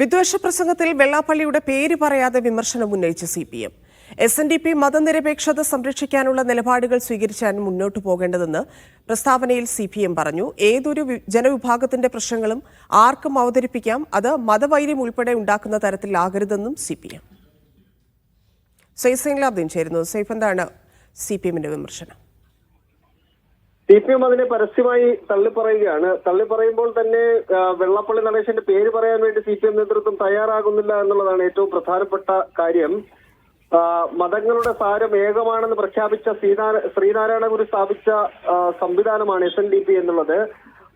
വിദ്വേഷ പ്രസംഗത്തിൽ വെള്ളാപ്പള്ളിയുടെ പേര് പറയാതെ വിമർശനം ഉന്നയിച്ച C P M S N D P മതനിരപേക്ഷത സംരക്ഷിക്കാനുള്ള നിലപാടുകൾ സ്വീകരിച്ചാണ് മുന്നോട്ടു പോകേണ്ടതെന്ന് പ്രസ്താവനയിൽ സി പി എം പറഞ്ഞു. ഏതൊരു ജനവിഭാഗത്തിന്റെ പ്രശ്നങ്ങളും ആർക്കും അവതരിപ്പിക്കാം. അത് മതവൈര്യം ഉൾപ്പെടെ ഉണ്ടാക്കുന്ന തരത്തിലാകരുതെന്നും സി പി എം സൈഫ് ചേരുന്നു. സെയ്ഫ് എന്താണ് സി പി എമ്മിന്റെ വിമർശനം? സി പി എം അതിനെ പരസ്യമായി തള്ളിപ്പറയുകയാണ്. തള്ളിപ്പറയുമ്പോൾ തന്നെ വെള്ളപ്പള്ളി നടേശന്റെ പേര് പറയാൻ വേണ്ടി സി പി എം നേതൃത്വം തയ്യാറാകുന്നില്ല എന്നുള്ളതാണ് ഏറ്റവും പ്രധാനപ്പെട്ട കാര്യം. മതങ്ങളുടെ സാരം ഏകമാണെന്ന് പ്രഖ്യാപിച്ച ശ്രീനാര ശ്രീനാരായണ ഗുരു സ്ഥാപിച്ച സംവിധാനമാണ് എസ് എൻ ഡി പി എന്നുള്ളത്.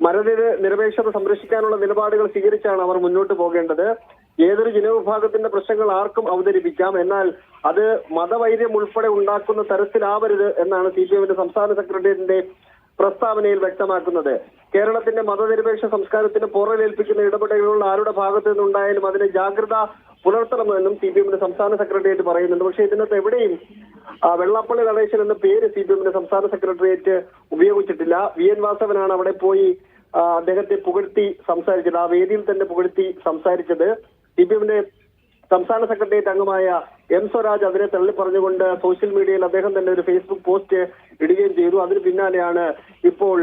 മരനിര നിരപേക്ഷത സംരക്ഷിക്കാനുള്ള നിലപാടുകൾ സ്വീകരിച്ചാണ് അവർ മുന്നോട്ട് പോകേണ്ടത്. ഏതൊരു ജനവിഭാഗത്തിന്റെ പ്രശ്നങ്ങൾ ആർക്കും അവതരിപ്പിക്കാം. എന്നാൽ അത് മതവൈര്യം ഉൾപ്പെടെ ഉണ്ടാക്കുന്ന തരത്തിലാവരുത് എന്നാണ് സി പി എമ്മിന്റെ സംസ്ഥാന സെക്രട്ടേറിയറ്റിന്റെ പ്രസ്താവനയിൽ വ്യക്തമാക്കുന്നത്. കേരളത്തിന്റെ മതനിരപേക്ഷ സംസ്കാരത്തിന് പോറലേൽപ്പിക്കുന്ന ഇടപെടലുകൾ ആരുടെ ഭാഗത്തു നിന്നുണ്ടായാലും അതിന് ജാഗ്രത പുലർത്തണമെന്നും സി പി എമ്മിന്റെ സംസ്ഥാന സെക്രട്ടേറിയറ്റ് പറയുന്നുണ്ട്. പക്ഷേ ഇതിനകത്ത് എവിടെയും വെള്ളാപ്പള്ളി നടേശൻ എന്ന പേര് സി പി എമ്മിന്റെ സംസ്ഥാന സെക്രട്ടേറിയറ്റ് ഉപയോഗിച്ചിട്ടില്ല. വി. എൻ. വാസവനാണ് അവിടെ പോയി അദ്ദേഹത്തെ പുകഴ്ത്തി സംസാരിച്ചത്. ആ വേദിയിൽ തന്നെ പുകഴ്ത്തി സംസാരിച്ചത്. സി പി എമ്മിന്റെ സംസ്ഥാന സെക്രട്ടേറിയറ്റ് അംഗമായ എം സ്വരാജ് അതിനെ തള്ളി പറഞ്ഞുകൊണ്ട് സോഷ്യൽ മീഡിയയിൽ അദ്ദേഹം തന്നെ ഒരു ഫേസ്ബുക്ക് പോസ്റ്റ് ഇടുകയും ചെയ്തു. അതിന് പിന്നാലെയാണ് ഇപ്പോൾ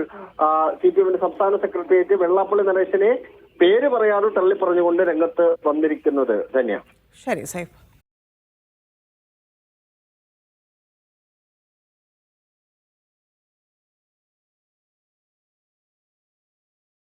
സി പി എമ്മിന്റെ സംസ്ഥാന സെക്രട്ടേറിയറ്റ് വെള്ളാപ്പള്ളി നടേശനെ പേര് പറയാതെ തള്ളി പറഞ്ഞുകൊണ്ട് രംഗത്ത് വന്നിരിക്കുന്നത്. തന്നെയാണ് ശരി സെയ്ഫ്